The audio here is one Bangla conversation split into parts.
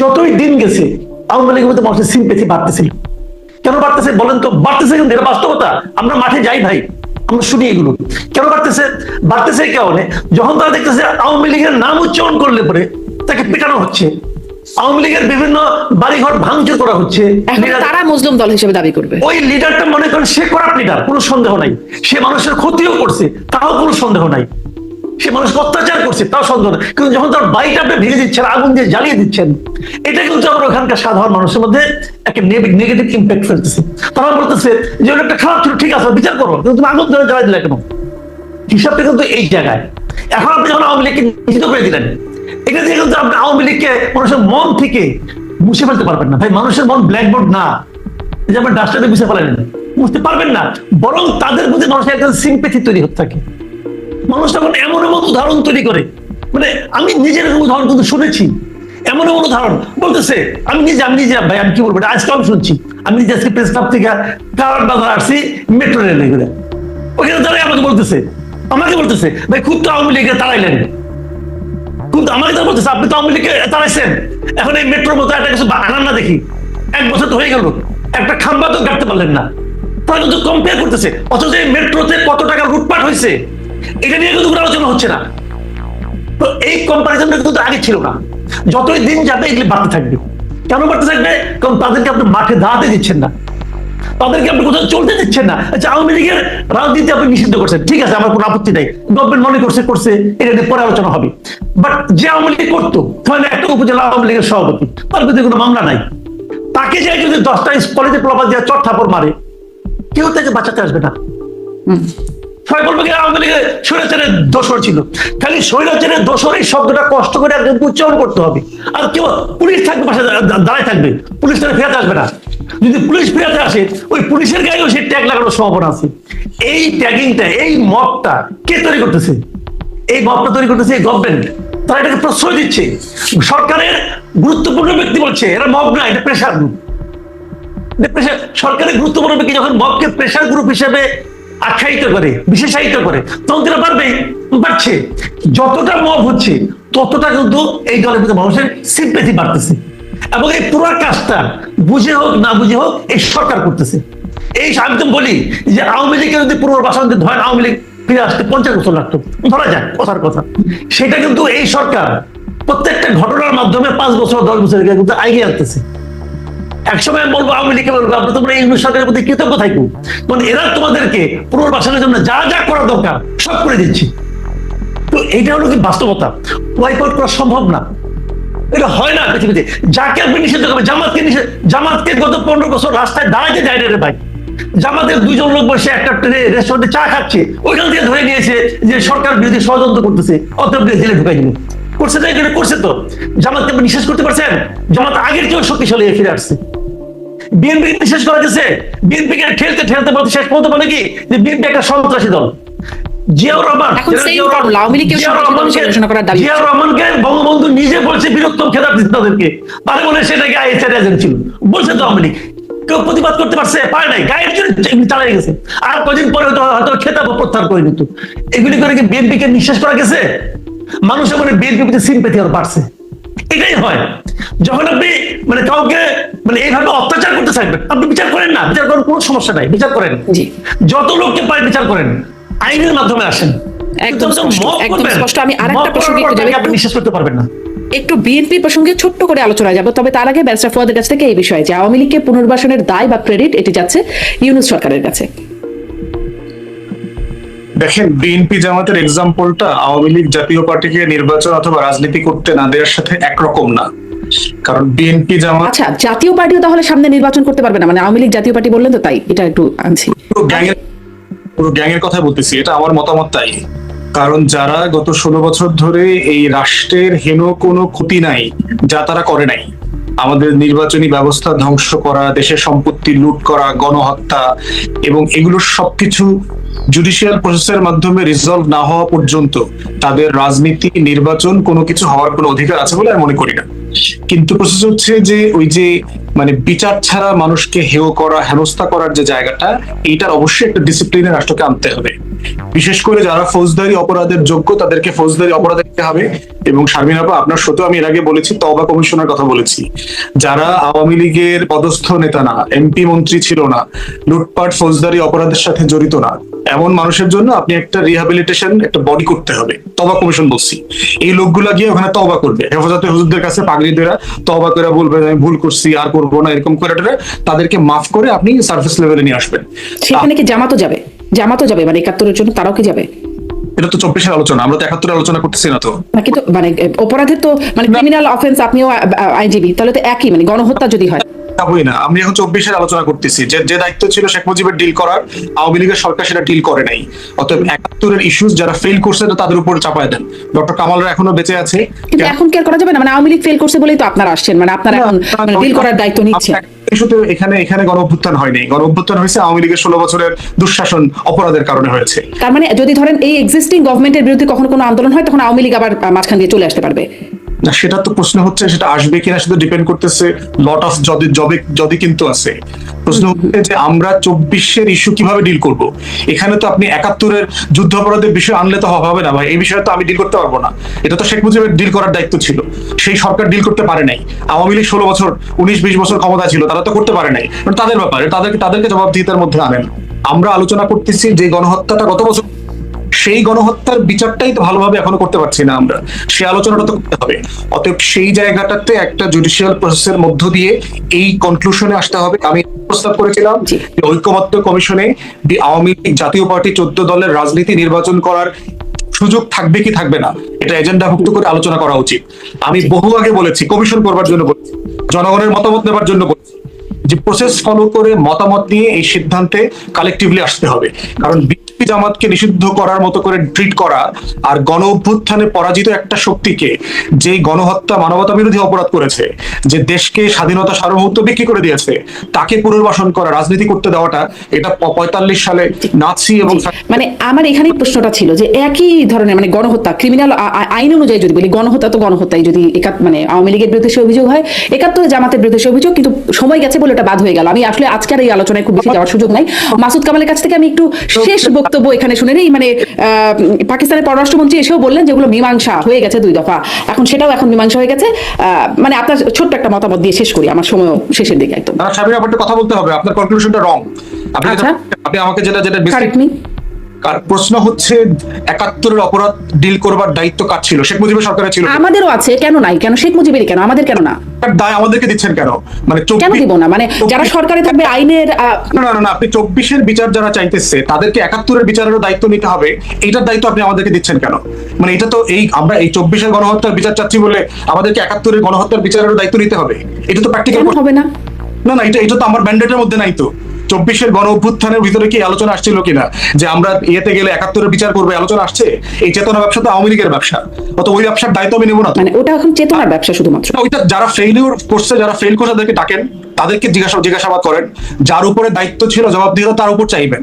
যতই দিন গেছে আওয়ামী লীগের মধ্যে মানুষের সিম্পেথি বাড়তেছিল। কেন বাড়তেছে বলেন তো? বাড়তেছে কিন্তু এটা বাস্তবতা। আমরা মাঠে যাই ভাই আমরা শুনি এগুলো। কেন বাড়তেছে? বাড়তেছে কারণে যখন তারা দেখতেছে আওয়ামী লীগের নাম উচ্চারণ করলে পরে তাকে পেটানো হচ্ছে আওয়ামী লীগের বিভিন্ন বাড়িঘর ভাঙচুর করা হচ্ছে তারা মজলুম দল হিসেবে দাবি করবে। ওই লিডারটা মনে করেন সে করাপ লিডার কোনো সন্দেহ নাই। সে মানুষের ক্ষতিও করছে তাও কোনো সন্দেহ নাই। সে মানুষকে অত্যাচার করছে, তাও সন্দেহ নাই কিন্তু যখন তার বাড়িটা আপনি ভেঙে দিচ্ছেন, আগুন দিয়ে জ্বালিয়ে দিচ্ছেন, এটা কিন্তু আমরা ওখানকার সাধারণ মানুষের মধ্যে একটা নেগেটিভ ইম্প্যাক্ট ফেলতেছে। তারা বলতেছে যে ওটা একটা খারাপ ছিল, ঠিক আছে বিচার করো। কিন্তু তুমি আগুন ধরে জ্বালাই দিলে কেন? হিসাবটা কিন্তু এই জায়গায়। এখন আপনি যখন আওয়ামী লীগকে নিষিদ্ধ করে দিলেন, এটা দিয়ে কিন্তু আপনি আওয়ামী লীগকে মানুষের মন থেকে মুছে ফেলতে পারবেন না। ভাই, মানুষের মন ব্ল্যাকবোর্ড না। যে আপনার ডাস্টারে মুছে ফেলেন বুঝতে পারবেন না। বরং তাদের প্রতি মানুষের একটা সিম্পেথি তৈরি হতে থাকে। মানুষ তখন এমন এমন উদাহরণ তৈরি করে। মানে আমি নিজের উদাহরণ কিন্তু শুনেছি। এমন এমন উদাহরণ। বলতেছে, আমি নিজে আমি নিজে, ভাই, আমি কি বলব? আজকে আমি শুনছি। আমি নিজে আজকে প্রেস ক্লাব থেকে কারণ বাজার আসছি মেট্রো রেলে করে ওখানে তারাই আমাকে বলতেছে আমাকে বলতেছে, ভাই, খুব তো আওয়ামী লীগের তারাইলেন কিন্তু আমাকে তারা বলতেছে, আপনি তো আওয়ামী লীগকে তারাইছেন এখন এই মেট্রোর মতো একটা কিছু আনান না দেখি। এক বছর তো হয়ে গেল। একটা খাম্বা তো কাটতে পারলেন না। তারা কিন্তু কম্পেয়ার করতেছে। অথচ এই মেট্রোতে কত টাকা লুটপাট হয়েছে? এটা নিয়ে কিন্তু কোনো আলোচনা হচ্ছে না। তো এই কম্পারিজনটা কিন্তু আগে ছিল না। যতই দিন যাবে, এগুলি বাড়তে থাকবে। কেন বাড়তে থাকবে? কারণ তাদেরকে আপনি মাঠে দাঁড়াতে দিচ্ছেন না। তাদেরকে আপনি কোথাও চলতে দিচ্ছেন না। আচ্ছা আওয়ামী লীগের রাজনীতি আপনি নিষিদ্ধ করছেন। ঠিক আছে, আমার কোনো আপত্তি নাই। গভর্নমেন্ট মনে করছে করছে। এটা নিয়ে পরে আলোচনা হবে। বাট যে আওয়ামী লীগ করতো, তাহলে একটা উপজেলা আওয়ামী লীগের সভাপতি, তার বিরুদ্ধে কোনো মামলা নাই। তাকে যে যদি দশটা কলেজে প্রভাব দিয়ে চট থাপড় মারে, কেউ তাকে বাঁচাতে আসবে না। সবাই বলবে কি আওয়ামী লীগের স্বৈরাচারের দোষর ছিল। খালি স্বৈরাচারের দোষর এই শব্দটা কষ্ট করে একজন উচ্চারণ করতে হবে। আর কেউ পুলিশ থাকবে, পাশে দাঁড়ায় থাকবে। পুলিশ তারা ফেরাতে আসবে না। যদি পুলিশ ফেরাতে আসে, ওই পুলিশের গায়েও সেই ট্যাগ লাগানোর সম্ভাবনা আছে। এই ট্যাগিংটা, এই মবটা কে তৈরি করতেছে? এই মবটা তৈরি করতেছে এই গভর্নমেন্ট তারা এটাকে প্রশ্রয় দিচ্ছে। সরকারের গুরুত্বপূর্ণ ব্যক্তি বলছে, এরা মব না, এটা প্রেশার গ্রুপ সরকারের গুরুত্বপূর্ণ ব্যক্তি যখন মবকে প্রেশার গ্রুপ হিসেবে আখ্যায়িত করে, বিশেষায়িত করে। তখন তারা পারবে বাড়ছে। যতটা মব হচ্ছে, ততটা কিন্তু এই দলের প্রতি মানুষের সিম্পেথি বাড়তেছে। এবং এই পুরো কাজটা বুঝে হোক, না বুঝে হোক, এই সরকার করতেছে। এই আমি তো বলি যে আওয়ামী লীগের যদি পুনর্বাসন যদি ধরেন আওয়ামী লীগ ফিরে আসতে পঞ্চাশ বছর লাগতো। ধরা যাক, কথার কথা। সেটা কিন্তু এই সরকার প্রত্যেকটা ঘটনার মাধ্যমে পাঁচ বছর, দশ বছর আগে কিন্তু এগিয়ে আনতেছে। একসময় বলব, আওয়ামী লীগকে বলব, আপনি তোমরা সরকারের প্রতি কৃতজ্ঞ থাকো মানে এরা তোমাদেরকে পুনর্বাসনের জন্য যা যা করা দরকার সব করে দিচ্ছি। তো হলো কি বাস্তবতা? ওয়াইপ আউট করা সম্ভব না। এটা হয় না পৃথিবীতে। যাকে আপনি নিষেধ করবেন, জামাতকে নিষেধ, জামাতকে গত পনেরো বছর রাস্তায় দাঁড়াইতে যায় রে ভাই। জামাতের দুইজন লোক বসে একটা রেস্টুরেন্টে চা খাচ্ছে। ওইখান থেকে ধরে নিয়েছে যে সরকার বিরোধী ষড়যন্ত্র করতেছে। অতএব জেলে ঢুকাই দিল করছে এখানে, করছে তো। জামাতকে নিঃশেষ করতে পারছেন? জামাত আগের চেয়েও শক্তিশালী ফিরে আসছে। বিএনপি নিঃশেষ করা গেছে? বিএনপি কে ঠেলতে ঠেলতে বলতে শেষ পর্যন্ত বলে কি? যে বিএনপি একটা সন্ত্রাসী দল। জিয়াউর রহমান এখন general same Ziaur Rahman- problem, Awami লীগকেও Ziaur সন্ত্রাসী দল রহমানকে- ঘোষণা করার দাবি জিয়াউর রহমানকে বঙ্গবন্ধু নিজে বলছে বীরত্তম খেতাব দিতে তাদেরকে। তাহলে বলে সেটাকে আইএসআর এজেন্ট ছিল। বলছে তো আওয়ামী কেউ প্রতিবাদ করতে পারছে? পারে নাই। গায়ের জন্য চালাই গেছে। আর কদিন পরে হয়তো হয়তো খেতাব প্রত্যাহার করে নিত। এগুলি করে কি বিএনপি কে নিঃশ্বাস করা গেছে? মানুষের মানে বিএনপি প্রতি সিম্পেথি আর বাড়ছে। এটাই হয়। যখন আপনি মানে কাউকে মানে এইভাবে অত্যাচার করতে চাইবেন আপনি বিচার করেন না বিচার করার কোনো সমস্যা নাই বিচার করেন। জি। যত লোককে পারে বিচার করেন আইনের মাধ্যমে আসেন। একদম কিন্তু স্পষ্ট, মব একদম স্পষ্ট। আমি আরেকটা প্রসঙ্গে একটু তাকে আপনি বিশ্বাস করতে পারবেন না। একটু বিএনপির প্রসঙ্গে ছোট্ট করে আলোচনা যাব তবে তার আগে ব্যারিস্টার ফুয়াদের কাছ থেকে এই বিষয়ে যে আওয়ামী লীগকে পুনর্বাসনের দায় বা ক্রেডিট এটি যাচ্ছে ইউনুস সরকারের কাছে। দেখেন বিএনপি জামাতের এক্সাম্পলটা আওয়ামী লীগ জাতীয় পার্টিকে নির্বাচন অথবা রাজনীতি করতে না দেওয়ার সাথে একরকম না। কারণ বিএনপি জামাত আচ্ছা জাতীয় পার্টিও তাহলে সামনে নির্বাচন করতে পারবে না? মানে আওয়ামী লীগ জাতীয় পার্টি বললেন তো তাই এটা একটু আনছি। পুরো কথা বলতেছি এটা আমার মতামত তাই। কারণ যারা গত ষোলো বছর ধরে এই রাষ্ট্রের হেন কোনো ক্ষতি নাই যা তারা করে নাই আমাদের নির্বাচনী ব্যবস্থা ধ্বংস করা দেশের সম্পত্তি লুট করা গণহত্যা এবং এগুলো সবকিছু জুডিশিয়াল প্রসেসের মাধ্যমে রিজলভ না হওয়া পর্যন্ত তাদের রাজনীতি নির্বাচন কোনো কিছু হওয়ার কোনো অধিকার আছে বলে আমি মনে করি না। কিন্তু প্রসেস হচ্ছে যে ওই যে মানে বিচার ছাড়া মানুষকে হেয় করা, হেনস্থা করার যে জায়গাটা, এইটার অবশ্যই একটা ডিসিপ্লিনে রাষ্ট্রকে আনতে হবে। বিশেষ করে যারা ফৌজদারি অপরাধের যোগ্য, তাদেরকে ফৌজদারি অপরাধ দিতে হবে। এবং শারমিন আপা, আপনার সত্য আমি এর আগে বলেছি তবা কমিশনের কথা বলেছি। যারা আওয়ামী লীগের পদস্থ নেতা না, এমপি মন্ত্রী ছিল না, লুটপাট, ফৌজদারি অপরাধের সাথে জড়িত না এমন মানুষের জন্য আপনি একটা রিহাবিলিটেশন একটা বডি করতে হবে। তবা কমিশন বলছি। এই লোকগুলা গিয়ে ওখানে তবা করবে। হেফাজতে হুজুরদের কাছে পাগড়ি দেরা তবা করে বলবে আমি ভুল করছি আর করব না এরকম করে তাদেরকে মাফ করে আপনি সার্ভিস লেভেলে নিয়ে আসবেন। সেখানে কি জামাতও যাবে? জামাতও যাবে মানে একাত্তরের জন্য তারাও কি যাবে? এটা তো চব্বিশের আলোচনা আমরা তো একাত্তরের আলোচনা করতেছি না তো। কিন্তু মানে এ, অপরাধের তো মানে ক্রিমিনাল অফেন্স আপনিও আইনজীবী তাহলে তো একই মানে গণহত্যা যদি হয়। না। আমি এখন চব্বিশের আলোচনা করতেছি। যে যে দায়িত্ব ছিল শেখ মুজিবের ডিল করার আওয়ামী লীগের সরকার সেটা ডিল করে নাই। অতএব একাত্তরের ইস্যুস যারা ফেল করছে তাদের উপর চাপায় দেন। ডক্টর কামালরা এখনও বেঁচে আছে। এখন কি করা যাবে না? মানে আওয়ামী লীগ ফেল করছে বলেই তো আপনারা আসছেন। মানে আপনারা এখন মানে ডিল করার দায়িত্ব নিচ্ছেন। ইস্যুতে এখানে এখানে গণ অভ্যুত্থান হয়নি। গণ অভ্যুত্থান হয়েছে আওয়ামী লীগের ষোলো বছরের দুঃশাসন অপরাধের কারণে হয়েছে। তার মানে যদি ধরেন এই এক্সিস্টিং গভর্নমেন্টের বিরুদ্ধে কখনো কোনো আন্দোলন হয় তখন আওয়ামী লীগ আবার মাঝখান দিয়ে চলে আসতে পারবে। সেটা তো প্রশ্ন হচ্ছে সেটা আসবে কিনা সেটা ডিপেন্ড করতেছে লট অফ যদি জবে যদি কিন্তু আছে। প্রশ্ন হচ্ছে যে আমরা চব্বিশের ইস্যু কীভাবে ডিল করব? এখানে তো আপনি একাত্তরের যুদ্ধাপরাধের বিষয় আনলে তো হবে না ভাই এই বিষয়ে তো আমি ডিল করতে পারব না। এটা তো শেখ মুজিবের ডিল করার দায়িত্ব ছিল। সেই সরকার ডিল করতে পারে নাই। আওয়ামী লীগ ষোলো বছর উনিশ বিশ বছর ক্ষমতা ছিল তারা তো করতে পারে নাই। তাদের ব্যাপারে তাদেরকে তাদেরকে জবাবদিহিতার মধ্যে আনেন আমরা আলোচনা করতেছি যে গণহত্যাটা গত বছর সেই গণহত্যার বিচারটাই তো ভালোভাবে এখনও করতে পারছি না আমরা। সেই আলোচনাটা তো করতে হবে। অতএব সেই জায়গাটাতে একটা জুডিশিয়াল প্রসেসের মধ্য দিয়ে এই কনক্লুশনে আসতে হবে। আমি প্রস্তাব করেছিলাম যে ঐক্যমত্য কমিশনে আওয়ামী লীগ জাতীয় পার্টি চোদ্দ দলের রাজনীতি নির্বাচন করার সুযোগ থাকবে কি থাকবে না এটা এজেন্ডাভুক্ত করে আলোচনা করা উচিত। আমি বহু আগে বলেছি কমিশন করবার জন্য বলেছি জনগণের মতামত নেবার জন্য বলেছি যে প্রসেস ফলো করে মতামত নিয়ে এই সিদ্ধান্তে কালেকটিভলি আসতে হবে। কারণ জামাতকে নিষিদ্ধ করার মতো করে ট্রিট করা আর গণ অভ্যুত্থানে পরাজিত একটা শক্তিকে যেই গণহত্যা মানবতা বিরোধী অপরাধ করেছে যে দেশকে স্বাধীনতা সার্বভৌমত্ব বিক্রি করে দিয়েছে তাকে পুনর্বাসন করা রাজনীতি করতে দেওয়াটা এটা পঁয়তাল্লিশ সালে নাৎসি এবং মানে আমার এখানেই প্রশ্নটা ছিল যে একই ধরনের মানে গণহত্যা ক্রিমিনাল আইন অনুযায়ী যদি বলি গণহত্যা তো গণহত্যাই যদি একাত মানে আওয়ামী লীগের বিরুদ্ধে সে অভিযোগ হয় একাত্তরে জামাতের বিরুদ্ধে সে অভিযোগ কিন্তু সময় গেছে বলে এটা বাদ হয়ে গেল। আমি আসলে আজকের এই আলোচনায় খুব বেশি যাওয়ার সুযোগ নাই। মাসুদ কামালের কাছ থেকে আমি একটু শেষ বক্তব্য এখানে শুনে নেই। মানে পাকিস্তানের পররাষ্ট্রমন্ত্রী এসেও বললেন যেগুলো মীমাংসা হয়ে গেছে দুই দফা। এখন সেটাও এখন মীমাংসা হয়ে গেছে। আহ, মানে আপনার ছোট্ট একটা মতামত দিয়ে শেষ করি আমার সময় শেষের দিকে একদম। সাহেবের ব্যাপারটা কথা বলতে হবে। আপনার কনক্লুশনটা রং আপনি আচ্ছা। আপনি আমাকে যেটা যেটা প্রশ্ন হচ্ছে একাত্তরের অপরাধ ডিল করবার দায়িত্ব কার ছিল? শেখ মুজিবের সরকারের ছিল। আমাদেরও আছে কেন নাই? কেন? শেখ মুজিবেরই কেন? আমাদের কেন না? দায় আমাদেরকে দিচ্ছেন কেন? মানে কেন দিব না? মানে যারা সরকারে থাকবে আইনের না না না আপনি চব্বিশের বিচার যারা চাইতেছে তাদেরকে একাত্তরের বিচারেরও দায়িত্ব নিতে হবে। এইটার দায়িত্ব আপনি আমাদেরকে দিচ্ছেন কেন? মানে এটা তো এই আমরা এই চব্বিশের গণহত্যার বিচার চাচ্ছি বলে আমাদেরকে একাত্তরের গণহত্যার বিচারেরও দায়িত্ব নিতে হবে। এটা তো প্র্যাকটিক্যাল হবে না? না না এটা এটা তো আমার ম্যান্ডেটের মধ্যে নাই তো। চব্বিশের গণ অভ্যুত্থানের ভিতরে কি আলোচনা আসছিল কিনা? যে আমরা ইয়েতে গেলে একাত্তরের বিচার করবে আলোচনা আসছে? এই চেতনা ব্যবসা তো আওয়ামী লীগের ব্যবসা। অত ওই ব্যবসার দায়িত্ব আমি নেব না মানে ওটা এখন চেতনার ব্যবসা শুধুমাত্র। ওইটা যারা ফেইলিউর করছে যারা ফেল করছে তাদেরকে ডাকেন। তাদেরকে জিজ্ঞাসা জিজ্ঞাসাবাদ করেন। যার উপরে দায়িত্ব ছিল জবাবদিহিতা তার উপর চাইবেন।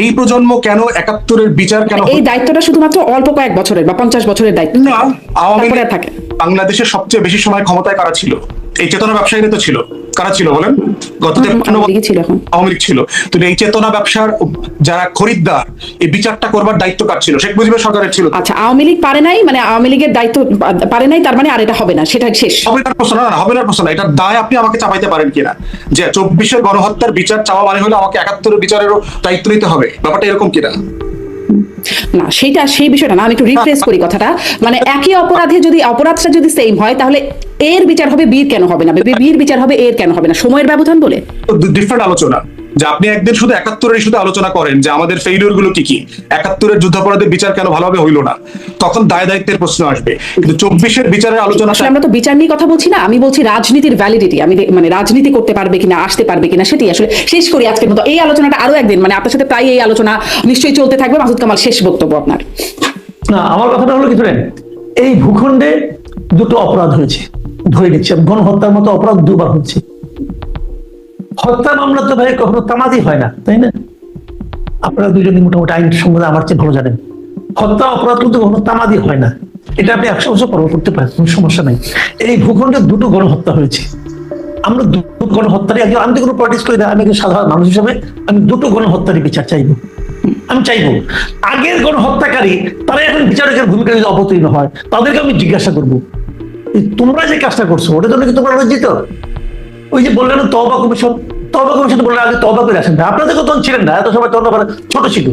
এই প্রজন্ম কেন একাত্তরের বিচার কেন এই দায়িত্বটা শুধুমাত্র অল্প কয়েক বছরের বা পঞ্চাশ বছরের দায়িত্ব। না আওয়ামী লীগ থাকে। বাংলাদেশের সবচেয়ে বেশি সময় ক্ষমতায় কারা ছিল? এই চেতনা ব্যবসায়ীরা তো ছিল। কারা ছিল বলেন? গত আওয়ামী লীগ ছিল তো এই চেতনা ব্যবসার যারা খরিদ্দার এই বিচারটা করবার দায়িত্ব কার ছিল? শেখ মুজিবের সরকারের ছিল। আচ্ছা আওয়ামী লীগ পারে নাই? মানে আওয়ামী লীগের দায়িত্ব পারে নাই? তার মানে আর এটা হবে না। সেটা শেষ। হবে না প্রশ্ন না হবে না প্রশ্ন না। এটার দায় আপনি আমাকে চাপাইতে পারেন কিনা? যে চব্বিশের গণহত্যার বিচার চাওয়া মানে হলে আমাকে একাত্তরের বিচারেরও দায়িত্ব নিতে হবে। ব্যাপারটা এরকম কিনা? না সেটা সেই বিষয়টা না, আমি একটু রিফ্রেশ করি কথাটা। মানে একই অপরাধে যদি, অপরাধটা যদি সেম হয়, তাহলে এর বিচার হবে, বীর কেন হবে না? বীর বিচার হবে, এর কেন হবে না? সময়ের ব্যবধান বলে? ডিফারেন্ট আলোচনা। যে আপনি একদিন শুধু একাত্তরের ইস্যুতে আলোচনা করেন যে আমাদের ফেইলিওরগুলো কি কি? একাত্তরের যুদ্ধাপরাধের বিচার কেন ভালোভাবে হইল না? তখন দায় দায়িত্বের প্রশ্ন আসবে। কিন্তু চব্বিশের বিচারের আলোচনা আমরা তো বিচার নিয়ে কথা বলছি না আমি বলছি রাজনীতির ভ্যালিডিটি আমি মানে রাজনীতি করতে পারবে কিনা আসতে পারবে কিনা সেটি আসলে শেষ করি আজকের মতো। এই আলোচনাটা আরও একদিন মানে আপনার সাথে প্রায় এই আলোচনা নিশ্চয়ই চলতে থাকবে। মাসুদ কামাল শেষ বক্তব্য আপনার। না আমার কথাটা হলো কি ধরেন এই ভূখণ্ডে দুটো অপরাধ হয়েছে ধরে নিচ্ছে গণহত্যার মতো অপরাধ দুবার হচ্ছে। হত্যা মামলা তো ভাই কখনো তামাদি হয় না, তাই না? আপনারা দুজনই মোটামুটি আইন সম্বন্ধে আমার চেয়ে ভালো জানেন। হত্যা অপরাধ কিন্তু কখনো তামাদি হয় না। এটা আপনি একশো বছর পর করতে পারেন, কোনো সমস্যা নাই। এই ভূখণ্ডে দুটো গণহত্যা হয়েছে। আমরা দুটো গণহত্যারই আগে আমি তো কোনো পলিটিক্স করি না, আমি একজন সাধারণ মানুষ হিসাবে আমি দুটো গণহত্যারই বিচার চাইব। আমি চাইব, আগের গণহত্যাকারী তারা এখন বিচারকের ভূমিকা যদি অবতীর্ণ হয়। তাদেরকে আমি জিজ্ঞাসা করব তোমরা যে কাজটা করছ ওটা জন্য কি তোমরা লজ্জিত? ওই যে বললেন তবা কমিশন তবা কমিশন বললেন আগে তবা করে আসেন না আপনাদের তো তখন ছিলেন না এত সময় আবার ছোট ছিল।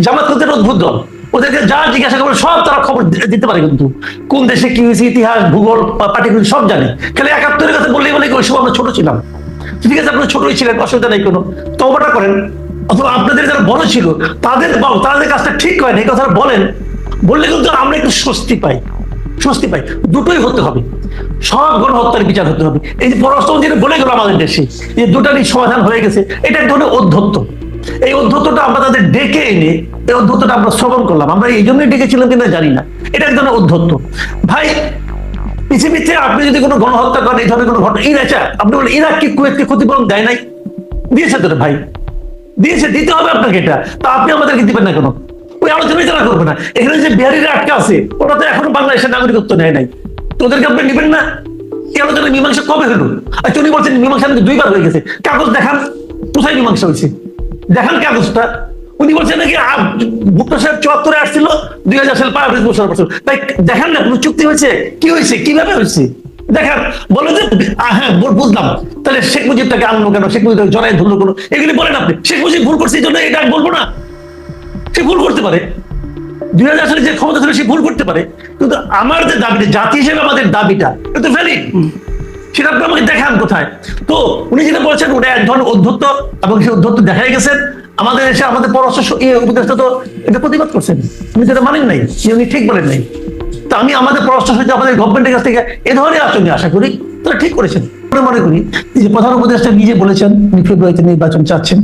জামাত করতে অদ্ভুত দল। ওদেরকে যা জিজ্ঞাসা করবে সব তারা খবর দিতে পারে কিন্তু। কোন দেশে কি হয়েছে, ইতিহাস, ভূগোল পাটিকুল সব জানে। খালি একাত্তরের কথা বললেই বলে ওই সময় আমরা ছোট ছিলাম। ঠিক আছে, আপনারা ছোটই ছিলেন, অসুবিধা নেই কোনো। তবাটা করেন। অথবা আপনাদের যারা বড় ছিল, তাদের যে কাজটা ঠিক করেন, এই কথাটা বলেন। বললে কিন্তু আমরা একটু স্বস্তি পাই। স্বস্তি পাই। দুটোই হতে হবে। সব বিচার হবে। এই যে বলে গেল আমাদের দেশে, যে দুটারই সমাধান হয়ে গেছে, এটা এক ধরনের অধ্যত্ত। এই অধ্যত্তটা আমরা তাদের ডেকে এনে, এই অধ্যত্তটা আমরা শ্রবণ করলাম। আমরা এই জন্যই ডেকেছিলাম কিনা জানি না। এটা এক ধরনের অধ্যত্ত। ভাই পৃথিবীতে আপনি যদি কোনো গণহত্যা করেন, এই ধরনের কোনো ঘটনা ইরাক আপনি বলেন ইরাক কি কুয়েতকে ক্ষতিপূরণ দেয় নাই? দিয়েছে তো ভাই। দিয়েছে, দিতে হবে আপনাকে এটা। তা আপনি আমাদেরকে দিবেন না কেন? ওই আলোচনাই তারা করবে না। এখানে যে বিহারিরা আটকে আছে, ওরা তো এখনও বাংলাদেশের নাগরিকত্ব নেয় নাই। তো ওদেরকে আপনি নেবেন না? এই আলোচনা মীমাংসা কবে হলো? আচ্ছা উনি বলছেন মীমাংসা নাকি দুইবার হয়ে গেছে। কাগজ দেখান, কোথায় মীমাংসা হয়েছে? দেখান কাগজটা। উনি বলছেন নাকি ভুট্টো সাহেব চুয়াত্তরে আসছিল, দুই হাজার সাল পার বছর বছর। তাই দেখান না, কোনো চুক্তি হয়েছে? কি হয়েছে? কীভাবে হয়েছে? দেখান। বলে যে হ্যাঁ বুঝলাম। তাহলে শেখ মুজিবটাকে আনলো কেন? শেখ মুজিব জড়াই ধরলো কেন? এগুলি বলেন আপনি। শেখ মুজিব ভুল করছে, এই জন্য এটা আমি বলব না। সে ভুল করতে পারে। দুই হাজার সালে যে ক্ষমতা ছিল, সে ভুল করতে পারে। কিন্তু আমার যে দাবিটা জাতি হিসেবে আমাদের দাবিটা এটা তো ভ্যালিড সেটা আপনি আমাকে দেখান কোথায়। তো উনি যেটা বলছেন ওটা এক ধরনের অধ্যত্ত এবং সেই অধ্যত্ত দেখাই গেছেন। আমাদের এসে আমাদের পররাষ্ট্র এই উপদেশটা উপদেষ্টা তো এটা প্রতিবাদ করছেন। উনি সেটা মানেন নাই উনি ঠিক বলেন নাই। তা আমি আমাদের পররাষ্ট্র সচিব আমাদের গভর্নমেন্টের কাছ থেকে এ ধরনের আচরণে আশা করি তারা ঠিক করেছেন। আমি মনে করি যে প্রধান উপদেষ্টা নিজে বলেছেন, উনি ফেব্রুয়ারিতে নির্বাচন চাচ্ছেন,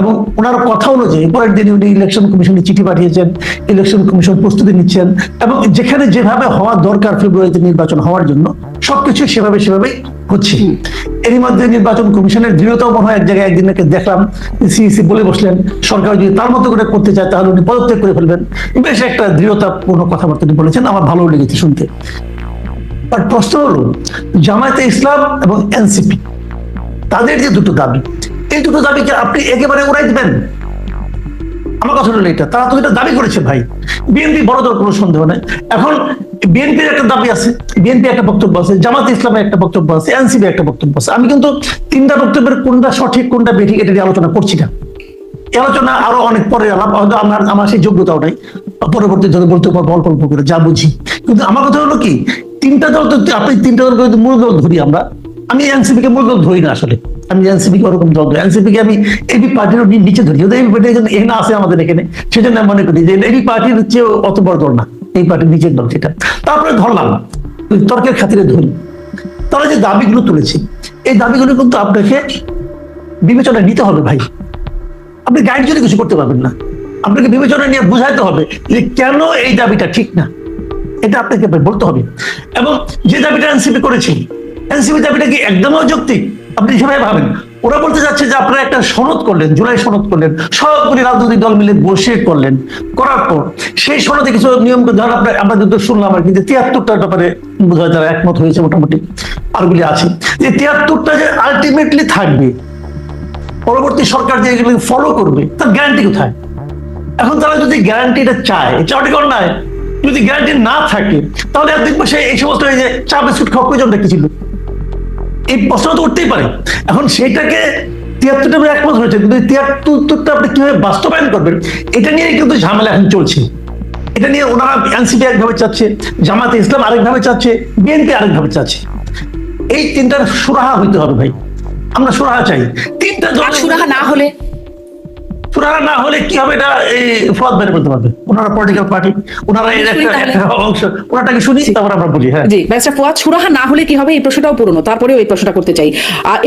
এবং ওনার কথা অনুযায়ী পরের দিন উনি ইলেকশন কমিশনে চিঠি পাঠিয়েছেন ইলেকশন কমিশন প্রস্তুতি নিচ্ছেন, এবং যেখানে যেভাবে হওয়া দরকার ফেব্রুয়ারিতে নির্বাচন হওয়ার জন্য, সবকিছু সেভাবে সেভাবেই হচ্ছে। এরই মধ্যে নির্বাচন কমিশনের দৃঢ়তাও মনে হয় এক জায়গায় একদিন দেখলাম, সিইসি বলে বসলেন, সরকার যদি তার মতো করে করতে চায় তাহলে উনি পদত্যাগ করে ফেলবেন। বেশ একটা দৃঢ়তাপূর্ণ কথাবার্তা বলেছেন, আমার ভালো লেগেছে শুনতে। আর প্রশ্ন হলো, জামায়াতে ইসলাম এবং এনসিপি, তাদের যে দুটো দাবি, এই দুটো দাবিকে আপনি একেবারে উড়াই দিবেন? আমার কথা হলো এটা, তারা তো এটা দাবি করেছে ভাই। বিএনপি বড় দল, কোনো সন্দেহ নাই। এখন বিএনপির একটা দাবি আছে, বিএনপি একটা বক্তব্য আছে জামাত ইসলামের একটা বক্তব্য আছে এনসিপি একটা বক্তব্য আছে। আমি কিন্তু তিনটা বক্তব্যের কোনটা সঠিক, কোনটা বেঠিক, এটা নিয়ে আলোচনা করছি না। আলোচনা আরও অনেক পরে আলাপ, হয়তো আমার আমার সেই যোগ্যতাও নাই। পরবর্তী যদি বলতে পারব, অল্প অল্প করে, যা বুঝি। কিন্তু আমার কথা হলো কি তিনটা দল তো আপনি তিনটা দলকে যদি মূল দল ধরি আমরা। আমি এনসিপি কে মূল দল ধরি না আসলে। আমি এনসিপি কে ওরকম দল ধরি এনসিপি কে আমি এবি পার্টির নিচে ধরি। এবি পার্টি এখানে আছে আমাদের এখানে, সেজন্য আমি মনে করি যে এবি পার্টির চেয়ে অত বড় দল না। এই পার্টির নিচের দল যেটা। তারপরে ধরলাম তর্কের খাতিরে ধরি। তারা যে দাবিগুলো তুলেছে, এই দাবিগুলো কিন্তু আপনাকে বিবেচনায় নিতে হবে ভাই। আপনি গাইড যদি কিছু করতে পারবেন না, আপনাকে বিবেচনা নিয়ে বুঝাইতে হবে যে কেন এই দাবিটা ঠিক না। এটা আপনাকে বলতে হবে। এবং যে দাবিটা এনসিপি করেছে, এনসিপি দাবিটা কি একদম অযৌক্তিক? আপনি যেভাবে ভাবেন? ওরা বলতে যাচ্ছে যে আপনারা একটা সনদ করলেন, জুলাই সনদ করলেন, সবগুলি রাজনৈতিক দল মিলে বসে করলেন। করার পর সেই সনদে কিছু নিয়ম ধর আমরা যদি শুনলাম আর কি যে তিয়াত্তরটার ব্যাপারে বোধ তারা একমত হয়েছে মোটামুটি। আরগুলি আছে। যে তিয়াত্তরটা যে আলটিমেটলি থাকবে, পরবর্তী সরকার যে এগুলো ফলো করবে, তার গ্যারান্টি কোথায়? এখন তারা যদি গ্যারান্টিটা চায় চাওয়াটি নয় যদি গ্যারান্টি না থাকে, তাহলে একদিন বসে এই সমস্ত এই যে চা বিস্কুট খাওয়া প্রয়োজনটা কি ছিল? এই প্রশ্ন তো উঠতেই পারে। এখন সেটাকে তিয়াত্তরটা আমরা একমত হয়েছে, কিন্তু তিয়াত্তরটা আপনি কীভাবে বাস্তবায়ন করবেন, এটা নিয়ে কিন্তু ঝামেলা এখন চলছে। এটা নিয়ে ওনারা এনসিপি একভাবে চাচ্ছে জামাতে ইসলাম আরেকভাবে চাচ্ছে, বিএনপি আরেকভাবে চাচ্ছে। এই তিনটার সুরাহা হইতে হবে ভাই। আমরা সুরাহা চাই। তিনটা সুরাহা না হলে সুরাহা না হলে কি হবে এটা এই বের করতে পারবে। ওনারা পলিটিক্যাল পার্টি ওনারা এর একটা অংশ ওনাটাকে শুনি? তারপর আমরা বলি হ্যাঁ। জি ব্যারিস্টার ফুয়াদ সুরাহা না হলে কি হবে? এই প্রশ্নটাও পুরনো তারপরেও এই প্রশ্নটা করতে চাই।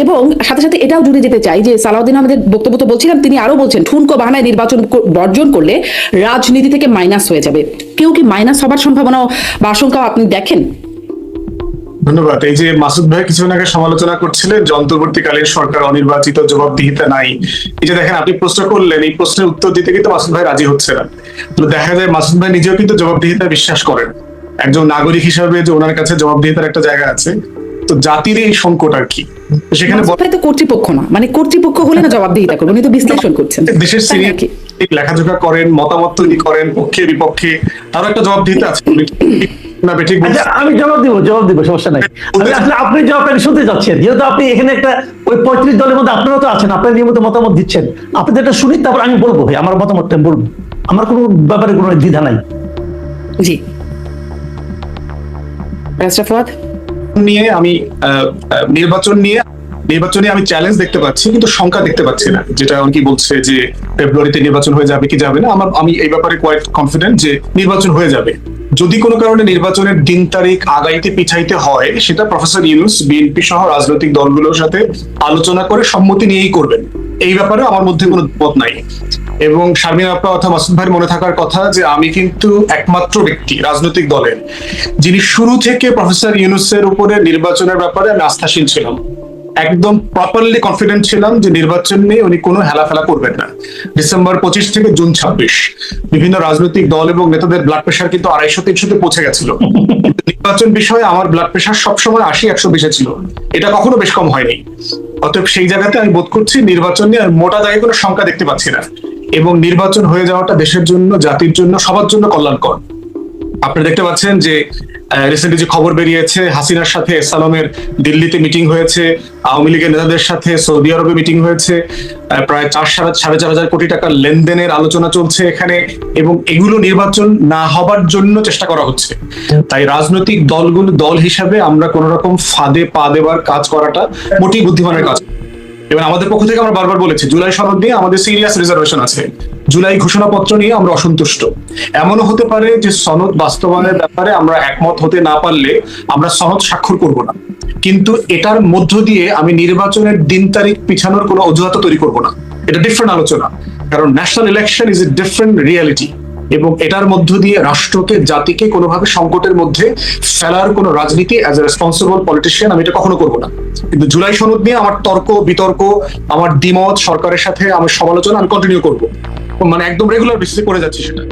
এবং সাথে সাথে এটাও জুড়ে যেতে চাই যে সালাউদ্দিন আহমেদের বক্তব্য তো বলছিলাম তিনি আরও বলছেন ঠুনকো বাহানায় নির্বাচন বর্জন করলে রাজনীতি থেকে মাইনাস হয়ে যাবে। কেউ কি মাইনাস হবার সম্ভাবনা বা আশঙ্কাও আপনি দেখেন? ধন্যবাদ। এই যে মাসুদ ভাই কিছুক্ষণ আগে সমালোচনা করছিলেন যে অন্তর্বর্তীকালীন সরকার অনির্বাচিত জবাবদিহিতা নাই। এই যে দেখেন আপনি প্রশ্ন করলেন এই প্রশ্নের উত্তর দিতে কিন্তু মাসুদ ভাই রাজি হচ্ছে না। তো দেখা যায় মাসুদ ভাই নিজেও কিন্তু জবাবদিহিতা বিশ্বাস করেন। একজন নাগরিক হিসাবে যে ওনার কাছে জবাবদিহিতার একটা জায়গা আছে তো জাতির এই সংকট আর কি? সেখানে তো কর্তৃপক্ষ না মানে কর্তৃপক্ষ হলে না জবাবদিহিতা করবে উনি তো বিশ্লেষণ করছেন। দেশের সিনিয়র লেখাজোখা করেন মতামত তৈরি করেন পক্ষে বিপক্ষে তারও একটা জবাব দিতে আছে। আচ্ছা আমি জবাব দিব জবাব দিব সমস্যা নাই। আমি আসলে আপনি জবাবটা শুনতে যাচ্ছেন। যেহেতু আপনি এখানে একটা ওই পঁয়ত্রিশ দলের মধ্যে আপনারাও তো আছেন আপনারা নিয়মিত মতামত দিচ্ছেন। আপনি যেটা শুনি তারপর আমি বলব ভাই আমার মতামতটা আমি বলব। আমার কোনো ব্যাপারে কোনো দ্বিধা নাই। জি। নিয়ে আমি নির্বাচন নিয়ে নির্বাচনে আমি চ্যালেঞ্জ দেখতে পাচ্ছি কিন্তু সংখ্যা দেখতে পাচ্ছি না। যেটা অনেকেই বলছে যে ফেব্রুয়ারিতে নির্বাচন হয়ে যাবে কি যাবে না। আমার আমি এই ব্যাপারে কোয়াইট কনফিডেন্ট যে নির্বাচন হয়ে যাবে। যদি কোনো কারণে নির্বাচনের দিন তারিখ আগাইতে পিছাইতে হয়, সেটা প্রফেসর ইউনুস বিএনপি সহ রাজনৈতিক দলগুলোর সাথে আলোচনা করে সম্মতি নিয়েই করবেন। এই ব্যাপারে আমার মধ্যে কোনো মত নাই। এবং শারমিন আপা অথবা মাসুদ ভাইয়ের মনে থাকার কথা যে আমি কিন্তু একমাত্র ব্যক্তি রাজনৈতিক দলের। যিনি শুরু থেকে প্রফেসর ইউনুসের উপরে নির্বাচনের ব্যাপারে আমি আস্থাশীল ছিলাম। একদম প্রপারলি কনফিডেন্ট ছিলাম যে নির্বাচন নিয়ে উনি কোনো হেলাফেলা করবেন না। ডিসেম্বর পঁচিশ থেকে জুন ছাব্বিশ। বিভিন্ন রাজনৈতিক দল এবং নেতাদের ব্লাড প্রেশার কিন্তু আড়াইশো, তিনশোতে পৌঁছে গেছিল। নির্বাচন বিষয়ে আমার ব্লাড প্রেশার সবসময় আশি, একশো, বেশি ছিল। এটা কখনো বেশ কম হয়নি। অতএব সেই জায়গাতে আমি বোধ করছি নির্বাচন নিয়ে আর মোটা দাগে কোনো সংখ্যা দেখতে পাচ্ছি না। এবং নির্বাচন হয়ে যাওয়াটা দেশের জন্য, জাতির জন্য, সবার জন্য কল্যাণকর। আপনি দেখতে পাচ্ছেন যে রিসেন্টলি যে খবর বেরিয়েছে, হাসিনার সাথে সালামের দিল্লিতে মিটিং হয়েছে, আওয়ামী লীগের নেতাদের সাথে সৌদি আরবে মিটিং হয়েছে প্রায় চার সাড়ে সাড়ে চার হাজার কোটি টাকার লেনদেনের আলোচনা চলছে এখানে এবং এগুলো নির্বাচন না হবার জন্য চেষ্টা করা হচ্ছে। তাই রাজনৈতিক দলগুলো দল হিসাবে আমরা কোন রকম ফাঁদে পা দেবার কাজ করাটা মোটেই বুদ্ধিমানের কাজ এবং আমাদের পক্ষ থেকে আমরা বারবার বলেছি, জুলাই সনদ নিয়ে আমাদের সিরিয়াস রিজার্ভেশন আছে। জুলাই ঘোষণাপত্র নিয়ে আমরা অসন্তুষ্ট। এমনও হতে পারে যে সনদ বাস্তবায়নের ব্যাপারে আমরা একমত হতে না পারলে আমরা সনদ স্বাক্ষর করব না। কিন্তু এটার মধ্য দিয়ে আমি নির্বাচনের দিন তারিখ পিছানোর কোনো অজুহাত তৈরি করব না। এটা ডিফারেন্ট আলোচনা। কারণ national election is a different reality এবং এটার মধ্য দিয়ে রাষ্ট্রকে, জাতিকে কোনোভাবে সংকটের মধ্যে ফেলার কোনো রাজনীতি অ্যাজ এ রেসপন্সিবল পলিটিশিয়ান আমি এটা কখনো করব না। কিন্তু জুলাই সনদ নিয়ে আমার তর্ক, বিতর্ক, আমার দ্বিমত সরকারের সাথে আমার সমালোচনা আমি কন্টিনিউ করব। মানে একদম রেগুলার বেসিসে করে যাচ্ছি সেটা।